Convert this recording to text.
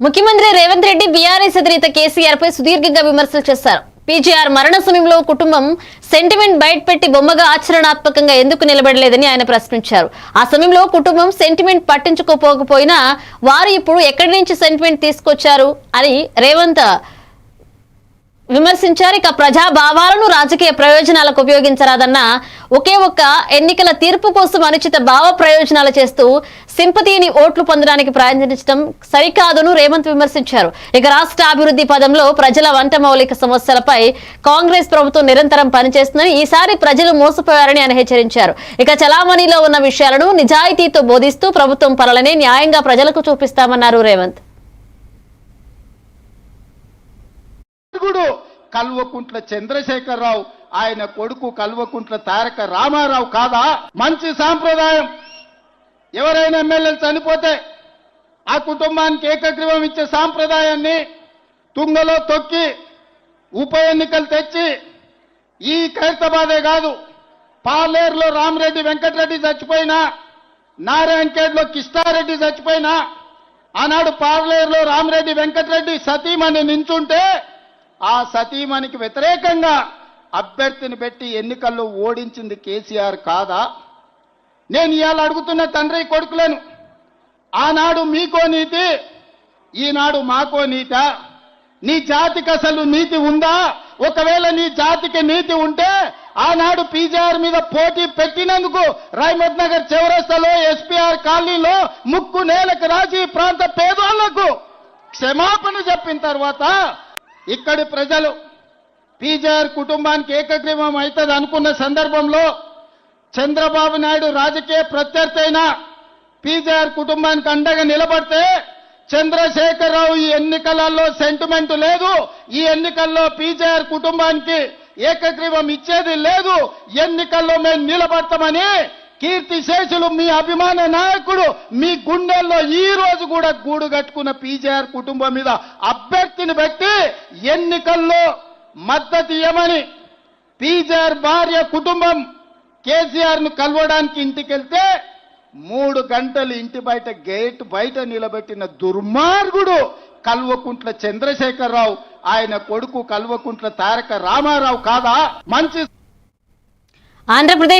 ముఖ్యమంత్రి రేవంత్ రెడ్డి బీఆర్ఎస్ అధినేత కేసీఆర్ పై సుదీర్ఘంగా విమర్శలు చేశారు. పీజీఆర్ మరణ సమయంలో కుటుంబం సెంటిమెంట్ బయటపెట్టి బొమ్మగా ఆచరణాత్మకంగా ఎందుకు నిలబడలేదని ఆయన ప్రశ్నించారు. ఆ సమయంలో కుటుంబం సెంటిమెంట్ పట్టించుకోపోకపోయినా వారు ఇప్పుడు ఎక్కడి నుంచి సెంటిమెంట్ తీసుకొచ్చారు అని రేవంత్ విమర్శించారు. ఇక ప్రజా భావాలను రాజకీయ ప్రయోజనాలకు ఉపయోగించరాదన్న ఒకే ఒక్క ఎన్నికల తీర్పు కోసం అనుచిత భావ ప్రయోజనాలు చేస్తూ సింపతిని ఓట్లు పొందడానికి ప్రయత్నించడం సరికాదును రేవంత్ విమర్శించారు. ఇక రాష్ట్ర అభివృద్ధి పదంలో ప్రజల వంట మౌలిక సమస్యలపై కాంగ్రెస్ ప్రభుత్వం నిరంతరం పనిచేస్తుందని ఈసారి ప్రజలు మోసపోయారని ఆయన హెచ్చరించారు. ఇక చలామణిలో ఉన్న విషయాలను నిజాయితీతో బోధిస్తూ ప్రభుత్వం పనులనే న్యాయంగా ప్రజలకు చూపిస్తామన్నారు రేవంత్. నాయకుడు కల్వకుంట్ల చంద్రశేఖరరావు ఆయన కొడుకు కల్వకుంట్ల తారక రామారావు కాదా? మంచి సాంప్రదాయం. ఎవరైనా ఎమ్మెల్యేలు చనిపోతే ఆ కుటుంబానికి ఏకగ్రీవం ఇచ్చే సాంప్రదాయాన్ని తుంగలో తొక్కి ఉప ఎన్నికలు తెచ్చి ఈ ఖైరతాబాదే కాదు పాలేరులో రామరెడ్డి వెంకటరెడ్డి చచ్చిపోయినా నారాయణఖేడ్లో కిష్టారెడ్డి చచ్చిపోయినా ఆనాడు పార్లేరులో రామరెడ్డి వెంకటరెడ్డి సతీమణి నించుంటే ఆ సతీమణికి వ్యతిరేకంగా అభ్యర్థిని పెట్టి ఎన్నికల్లో ఓడించింది కేసీఆర్ కాదా? నేను ఇవాళ అడుగుతున్న తండ్రి కొడుకులను ఆనాడు మీకో నీతి ఈనాడు మాకో నీత? నీ జాతికి అసలు నీతి ఉందా? ఒకవేళ నీ జాతికి నీతి ఉంటే ఆనాడు పీజీఆర్ మీద పోటీ పెట్టినందుకు రాయమద్ నగర్ చివరస్తలో ఎస్పీఆర్ కాలనీలో ముక్కు నేలకు రాసి ప్రాంత పేదోళ్ళకు క్షమాపణ చెప్పిన తర్వాత ఇక్కడి ప్రజలు పీజీఆర్ కుటుంబానికి ఏకగ్రీవం అవుతుంది అనుకున్న సందర్భంలో చంద్రబాబు నాయుడు రాజకీయ ప్రత్యర్థి అయినా పీజీఆర్ కుటుంబానికి అండగా నిలబడితే చంద్రశేఖరరావు ఈ ఎన్నికలలో సెంటిమెంట్ లేదు. ఈ ఎన్నికల్లో పీజీఆర్ కుటుంబానికి ఏకగ్రీవం ఇచ్చేది లేదు. ఎన్నికల్లో మేము నిలబడతామని కీర్తి శేషులు మీ అభిమాన నాయకుడు మీ గుండెల్లో ఈ రోజు కూడా గూడు కట్టుకున్న పీజేఆర్ కుటుంబం మీద అభ్యర్థిని పెట్టి ఎన్నికల్లో మద్దతు ఇవ్వమని పీజేఆర్ భార్య కుటుంబం కేసీఆర్ను కలవడానికి ఇంటికెళ్తే మూడు గంటలు ఇంటి బయట గేట్ బయట నిలబెట్టిన దుర్మార్గుడు కల్వకుంట్ల చంద్రశేఖరరావు. ఆయన కొడుకు కల్వకుంట్ల తారక రామారావు కాదా? మంచి ఆంధ్రప్రదేశ్